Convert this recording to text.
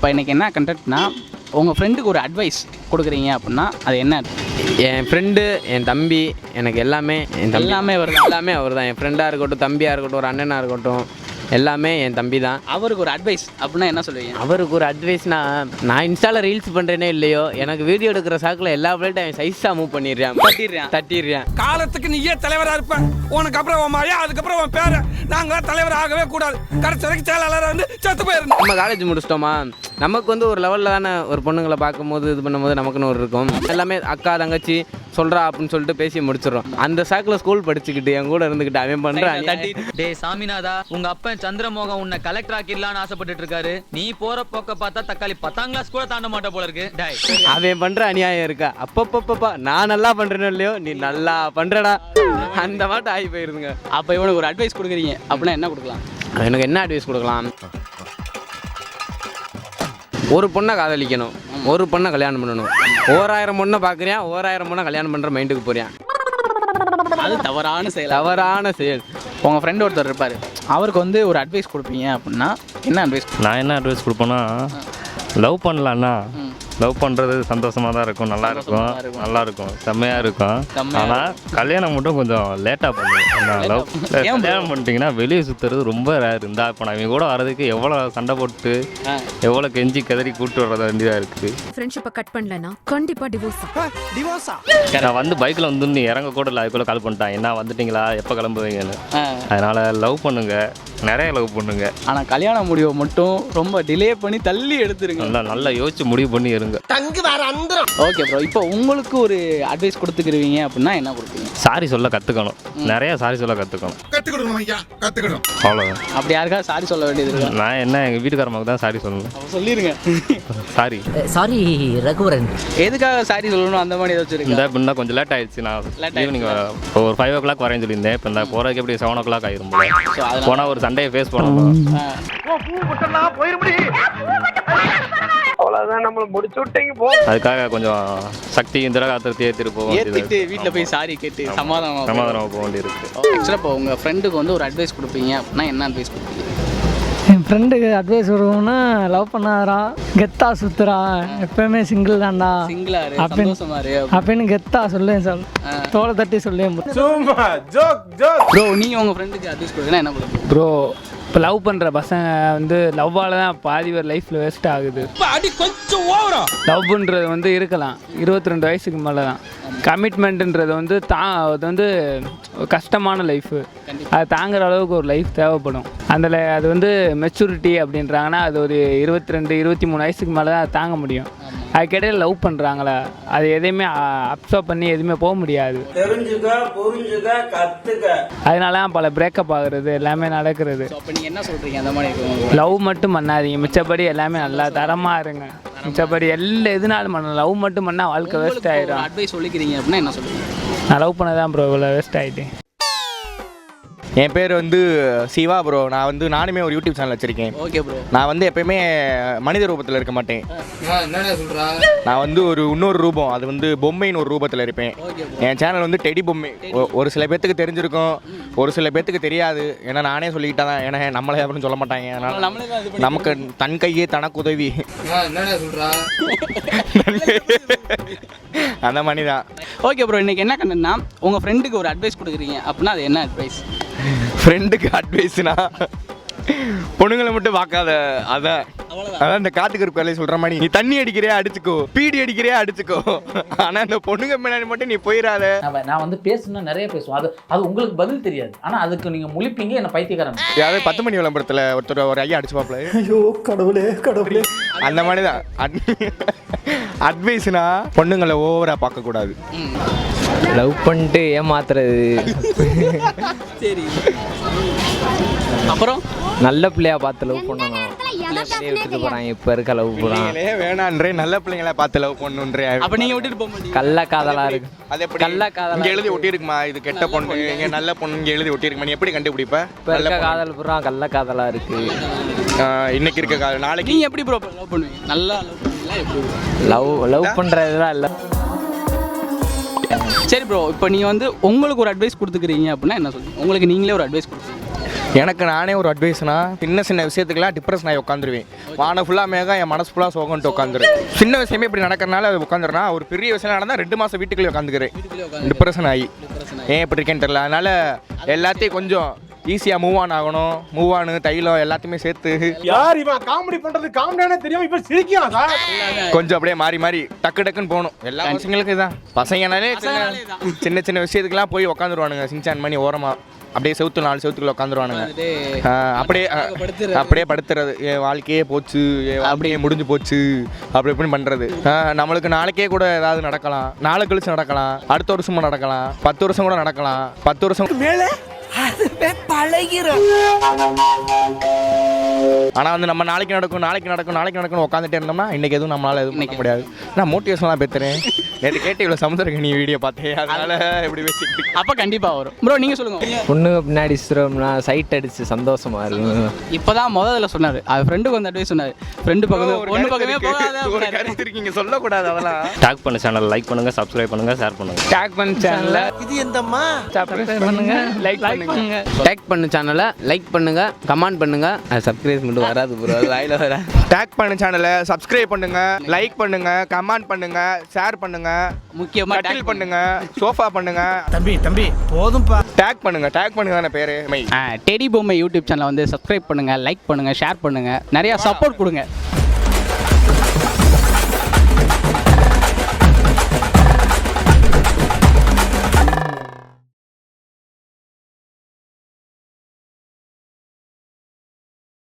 இப்போ இன்னைக்கு என்ன கண்டென்ட்னா உங்கள் ஃப்ரெண்டுக்கு ஒரு அட்வைஸ் கொடுக்குறீங்க அப்படின்னா அது என்ன? என் ஃப்ரெண்டு என் தம்பி எனக்கு எல்லாமே என் தம்பி. எல்லாமே அவர்தான். எல்லாமே அவர் தான். என் ஃப்ரெண்டாக இருக்கட்டும் தம்பியாக இருக்கட்டும் ஒரு அண்ணனாக இருக்கட்டும் எல்லாமே என் தம்பி தான். அவருக்கு ஒரு அட்வைஸ் அப்படின்னா என்ன சொல்லுவீங்க? அவருக்கு ஒரு அட்வைஸ்னா நான் இன்ஸ்டாவில் ரீல்ஸ் பண்ணுறேனே இல்லையோ எனக்கு வீடியோ எடுக்கிற சாக்கில் எல்லா பிளேட்டும் அவன் சைஸாக மூவ் பண்ணிடுறேன். தட்டிடுறேன். தட்டிடுறேன். காலத்துக்கு நீயே தலைவரா இருப்ப. உனக்கு அப்புறம் உன் மழையா அதுக்கப்புறம் உன் பேர நாங்களாம் தலைவர் ஆகவே கூடாது. கடைசி வரைக்கும் செயலாளராக வந்து செத்து போயிருந்தோம். நம்ம காலேஜ் முடிச்சிட்டோமா? நமக்கு வந்து ஒரு லெவலில் தானே ஒரு பொண்ணுங்களை பார்க்கும்போது இது பண்ணும்போது நமக்குன்னு ஒரு இருக்கும். எல்லாமே அக்கா தங்கச்சி சொல்கிறா அப்படின்னு சொல்லிட்டு பேசி முடிச்சிடுறோம். அந்த சாக்கில் ஸ்கூல் படிச்சுக்கிட்டு என் கூட இருந்துக்கிட்டு அவன் பண்ணுறான் தட்டி டேய் சாமிநாதா உங்க அப்பன் சந்திரமோகன் உன்னை கலெக்டர் ஆக்கிடலாம்னு ஆசைப்பட்டுட்டு இருக்காரு நீ போற போக்க பார்த்தா தக்காளி பத்தாம் கிளாஸ் கூட தாண்ட மாட்ட போல இருக்கு. டேய். அவன் பண்ற அநியாயம் இருக்கா? அப்பப்பப்பப்பா நான் நல்லா பண்றேனோ இல்லையோ நீ நல்லா பண்றடா. அந்த மாட்டம் ஆகி போயிருதுங்க. அப்போ இவனுக்கு ஒரு அட்வைஸ் கொடுக்குறீங்க. அப்படின்னா என்ன கொடுக்கலாம்? எனக்கு என்ன அட்வைஸ் கொடுக்கலாம்? ஒரு பொண்ணை காதலிக்கணும். ஒரு பொண்ணை கல்யாணம் பண்ணணும். ஓராயிரம் பொண்ணை பார்க்குறியான் ஓராயிரம் பொண்ணை கல்யாணம் பண்ணுற மைண்டுக்கு போறியான் அது தவறான செயல். தவறான செயல். உங்கள் ஃப்ரெண்ட் ஒருத்தர் இருப்பார். அவருக்கு வந்து ஒரு அட்வைஸ் கொடுப்பீங்க அப்படின்னா என்ன அட்வைஸ் நான் என்ன அட்வைஸ் கொடுப்பேன்னா லவ் பண்ணலான்னா லவ் பண்ணுறது சந்தோஷமாக தான் இருக்கும். நல்லா இருக்கும். நல்லா இருக்கும். செம்மையாக இருக்கும். ஆனால் கல்யாணம் மட்டும் கொஞ்சம் லேட்டாக பண்ணுவேன் லவ்? கல்யாணம் பண்ணிட்டீங்கன்னா வெளியே சுற்றுறது ரொம்ப ரேர் இருந்தா இப்போ நான் இவங்க கூட வர்றதுக்கு எவ்வளோ சண்டை போட்டு. எவ்வளோ கெஞ்சி கதறி கூப்பிட்டு வர வேண்டியதாக இருக்குது ஃப்ரெண்ட்ஷிப்பை கட் பண்ணலனா கண்டிப்பா டிவோர்ஸ் நான் வந்து பைக்கில் வந்து நீ இறங்க கூட இல்லை அதுக்குள்ளே கால் பண்ணிட்டான். என்ன வந்துட்டீங்களா? எப்போ கிளம்புவீங்கன்னு. அதனால் லவ் பண்ணுங்க. நிறைய லவ் பண்ணுங்க. ஆனால் கல்யாண முடிவை மட்டும் ரொம்ப டிலே பண்ணி தள்ளி எடுத்துருங்க. நல்லா நல்லா யோசிச்சு முடிவு பண்ணி இருங்க. ஓகே ப்ரோ இப்போ உங்களுக்கு ஒரு அட்வைஸ் கொடுத்துக்கிருவீங்க அப்படின்னா என்ன கொடுப்பீங்க? சாரி சொல்ல கற்றுக்கணும் நிறைய சாரி சொல்ல கற்றுக்கணும் கத்துக்கிடணும் ஐயா. கத்துக்கிடணும் அவ்வளோதான் அப்படி யாருக்கா சாரி சொல்ல வேண்டியது இருக்கா? நான் என்ன எங்கள் வீட்டுக்காரமாக தான் சாரி சொல்லணும். அப்போ சொல்லிடுங்க சாரி சாரி ரகுவரன். எதுக்காக சாரி சொல்லணும்? அந்த மாதிரி ஏதாச்சும் இருக்கா? இந்த கொஞ்சம் லேட் ஆயிடுச்சு. நான் Late ஈவினிங் ஒரு ஃபைவ் ஓ கிளாக் வரேன்னு சொல்லியிருந்தேன். இப்போ இந்த போகிறதுக்கு எப்படி செவன் ஓ கிளாக் ஆயிரும் போல. அதனால போனால் ஒரு சண்டையை ஃபேஸ் பண்ணணும். ஆ, அதுக்காக கொஞ்சம் சக்தி இந்த காத்திரத்தை ஏற்றிட்டு போக வேண்டியது வீட்டில் போய் சாரி கேட்டு சமாதானம் சமாதானம் போக வேண்டியிருக்கு. ஆக்சுவலாக இப்போ உங்கள் ஃப்ரெண்டுக்கு வந்து ஒரு அட்வைஸ் கொடுப்பீங்க அப்படின்னா என்ன அட்வைஸ் கொடுப்பீங்க? என் ஃப்ரெண்டுக்கு அட்வைஸ் வருவோம்னா லவ் பண்ணாரான் கெத்தா சுத்துறான் எப்பயுமே சிங்கிள் தான்டா. சிங்கிளா இரு அப்படி- சந்தோஷமா இரு. அப்படின்னு கெத்தா சொல்லேன் சார். தோலை தட்டி சொல்லேன் ப்ரோ நீங்கள் உங்கள் ஃப்ரெண்டுக்கு அட்வைஸ் கொடுத்தீங்கன்னா என்ன கொடுப்பீங்க? ப்ரோ இப்போ லவ் பண்ணுற பசங்க வந்து லவ்வால் தான் பாதி பேர் லைஃப்பில் வேஸ்ட் ஆகுது. அடி கொஞ்சம் ஓவரா. லவ்ன்றது வந்து இருக்கலாம். இருபத்தி ரெண்டு வயசுக்கு மேலே தான் கமிட்மெண்ட்டுன்றது வந்து தா அது வந்து கஷ்டமான லைஃபு அது தாங்குற அளவுக்கு ஒரு லைஃப் தேவைப்படும். அதில் அது வந்து மெச்சூரிட்டி அப்படின்றாங்கன்னா அது ஒரு இருபத்தி ரெண்டு இருபத்தி மூணு வயசுக்கு மேலே தான் அது தாங்க முடியும். அதுக்கிடையில் லவ் பண்ணுறாங்களா அது எதையுமே அப்சர்வ் பண்ணி எதுவுமே போக முடியாது. அதனால தான் பல பிரேக்கப் ஆகுறது எல்லாமே நடக்கிறது. அப்போ நீங்கள் என்ன சொல்கிறீங்க அந்த மாதிரி லவ் மட்டும் பண்ணாதீங்க. மிச்சப்படி எல்லாமே நல்லா தரமாக இருங்க. மிச்சப்படி எல்லா எதுனாலும் பண்ணலாம். லவ் மட்டும் பண்ணால் வாழ்க்கை வேஸ்ட் ஆயிடும் அட்வைஸ் சொல்லிக்கிறீங்க அப்படின்னா என்ன சொல்லுவீங்க நான் லவ் பண்ண தான் ப்ரோ இவ்வளோ வேஸ்ட் ஆகிட்டேன் என் பேர் வந்து சிவா ப்ரோ நான் வந்து நானுமே ஒரு யூடியூப் சேனல் வச்சுருக்கேன். ஓகே ப்ரோ நான் வந்து எப்பயுமே மனித ரூபத்தில் இருக்க மாட்டேன். நான் வந்து ஒரு இன்னொரு ரூபம். அது வந்து பொம்மைன்னு ஒரு ரூபத்தில் இருப்பேன். என் சேனல் வந்து டெடி பொம்மை. ஒரு சில பேர்த்துக்கு தெரிஞ்சிருக்கும். ஒரு சில பேர்த்துக்கு தெரியாது. ஏன்னா நானே சொல்லிக்கிட்டா தான். ஏன்னா நம்மளே அப்படின்னு சொல்ல மாட்டாங்க. அதனால நமக்கு தன் கையே தனக்கு உதவி அந்த மாதிரி தான் ஓகே ப்ரோ இன்னைக்கு என்ன கண்டனா உங்கள் ஃப்ரெண்டுக்கு ஒரு அட்வைஸ் கொடுக்குறீங்க. அப்படின்னா அது என்ன அட்வைஸ் ஃப்ரெண்டுக்கு அட்வைஸ்னா பொண்ணுங்களை மட்டும் பார்க்காத அதான் அதான் இந்த காத்துக்கு இருக்க சொல்ற மாதிரி. நீ தண்ணி அடிக்கிறியா அடிச்சுக்கோ. பீடி அடிக்கிறியா அடிச்சுக்கோ. ஆனா இந்த பொண்ணுங்க முன்னாடி மட்டும் நீ போயிடாத நான் வந்து பேசணும்னா நிறைய பேசுவேன். அது அது உங்களுக்கு பதில் தெரியாது. ஆனா அதுக்கு நீங்க முழிப்பீங்க என்ன பைத்தியக்காரன். யாராவது பத்து மணி விளம்பரத்துல ஒருத்தர் ஒரு ஐயா அடிச்சு பாப்பல ஐயோ கடவுளே கடவுளே. அந்த மாதிரி தான் அட்வைஸ்னா பொண்ணுங்களை ஓவரா பார்க்க கூடாது லவ் பண்ணிட்டு ஏமாத்துறது. சரி. அப்புறம்? நல்ல பிள்ளையா பார்த்து லவ் பண்ணணும். விட்டுட்டு போகிறாங்க இப்போ இருக்க லவ் போகிறான் நீங்களே வேணான்றே நல்ல பிள்ளைங்கள பார்த்து லவ் பண்ணுன்றே. அப்போ நீங்கள் விட்டுட்டு போக மாட்டீங்க. கள்ள காதலா இருக்கு. அது எப்படி? கள்ள காதலா இங்க எழுதி ஒட்டியிருக்குமா? இது கெட்ட பொண்ணு. இங்க நல்ல பொண்ணு. இங்க எழுதி ஒட்டியிருக்குமா? நீ எப்படி கண்டுபிடிப்ப? இப்போ இருக்க. காதல் பூரா கள்ள காதலா இருக்கு. இன்னைக்கு இருக்க காலம் நாளைக்கு நீங்கள் எப்படி ப்ரோ லவ் பண்ணுவீங்க? நல்லா லவ் லவ் இல்லை. சரி ப்ரோ இப்போ நீங்கள் வந்து உங்களுக்கு ஒரு அட்வைஸ் கொடுத்துக்கிறீங்க அப்படின்னா என்ன சொல்லுங்க உங்களுக்கு நீங்களே ஒரு அட்வைஸ் கொடுப்பீங்க எனக்கு நானே ஒரு அட்வைஸ்னா சின்ன சின்ன விஷயத்துக்குலாம் டிப்ரெஷன் ஆகி உட்காந்துருவேன். வானம் ஃபுல்லாக மேகம் என் மனசு ஃபுல்லாக சோகன்ட்டு உட்காந்துரு சின்ன விஷயமே இப்படி நடக்கிறனால உட்காந்துருனா ஒரு பெரிய விஷயம் நடந்தால் ரெண்டு மாதம் வீட்டுக்குள்ளே உட்காந்துக்கிறேன். டிப்ரெஷன் ஆகி. ஏன் இப்படி இருக்கேன்னு தெரியல. அதனால் எல்லாத்தையும் கொஞ்சம் ஈஸியாக மூவ் ஆன் ஆகணும். மூவ் ஆனு தைலம் எல்லாத்தையுமே சேர்த்து. யார் இவன் காமெடி பண்றது? காமெடியானே தெரியும் இப்ப சிரிக்கலாம் சார் கொஞ்சம் அப்படியே மாறி மாறி டக்கு டக்குன்னு போகணும். எல்லா பசங்களுக்கும் இதான். பசங்கனாலே சின்ன சின்ன விஷயத்துக்குலாம் போய் உட்காந்துருவானுங்க. சின்சான் மணி ஓரமா. அப்படியே செவுத்து நாலு செவுத்துக்குள்ள உட்காந்துருவானுங்க அப்படியே அப்படியே படுத்துறது. என் வாழ்க்கையே போச்சு. என் அப்படியே. முடிஞ்சு போச்சு. அப்படி இப்படின்னு பண்றது. நம்மளுக்கு நாளைக்கே கூட ஏதாவது நடக்கலாம். நாளை கழிச்சு நடக்கலாம். அடுத்த வருஷமும் நடக்கலாம். பத்து வருஷம் கூட நடக்கலாம். பத்து வருஷம் மேல அதுவே பழகிரும். ஆனா வந்து நம்ம நாளைக்கு நடக்கும் நாளைக்கு நடக்கும் நாளைக்கு நடக்கும் உட்காந்துட்டே இருந்தோம்னா இன்னைக்கு எதுவும் நம்மளால எதுவும் பண்ண முடியாது. நான் மோட்டிவேஷன்லாம் பேத்துறேன். நேற்று கேட்டு இவ்வளோ சமுத்திரக்கணி வீடியோ பார்த்தேன். அதனால இப்படி பேசிக்கிட்டு அப்போ கண்டிப்பாக வரும். ப்ரோ நீங்கள் சொல்லுங்கள் பொண்ணுங்க பின்னாடி சுத்தரோம்னா சைட் அடிச்சு சந்தோஷமா இருக்கும். இப்போ தான் முதல்ல சொன்னார். அது ஃப்ரெண்டுக்கு வந்து அட்வைஸ் சொன்னார். ஃப்ரெண்டு பக்கமே ஒரு பொண்ணு கருத்து பக்கமே. போகாத. கருத்து இருக்கீங்க சொல்லக்கூடாது அதெல்லாம். டேக் பண்ண சேனல் லைக் பண்ணுங்கள் சப்ஸ்கிரைப் பண்ணுங்கள் ஷேர் பண்ணுங்கள் டேக் பண்ண சேனலை இது எந்தம்மா? சப்ஸ்கிரைப் பண்ணுங்க லைக் பண்ணுங்க. டேக் பண்ண சேனலை லைக் பண்ணுங்க கமெண்ட் பண்ணுங்க. சப்ஸ்கிரைப் மட்டும் வராது ப்ரோ அது வாயில வர டேக் பண்ண சேனலை சப்ஸ்கிரைப் பண்ணுங்க லைக் பண்ணுங்க கமெண்ட் பண்ணுங்க ஷேர் பண்ணுங்க முக்கியமா கட்டில் பண்ணுங்க சோஃபா பண்ணுங்க. தம்பி தம்பி போதும்பா. டேக் பண்ணுங்க டேக் பண்ணுங்க தானே பேரு மை. டெடி பொம்மை யூடியூப் சேனலை வந்து சப்ஸ்கிரைப் பண்ணுங்க லைக் பண்ணுங்க ஷேர் பண்ணுங்க. நிறைய சப்போர்ட் கொடுங்க.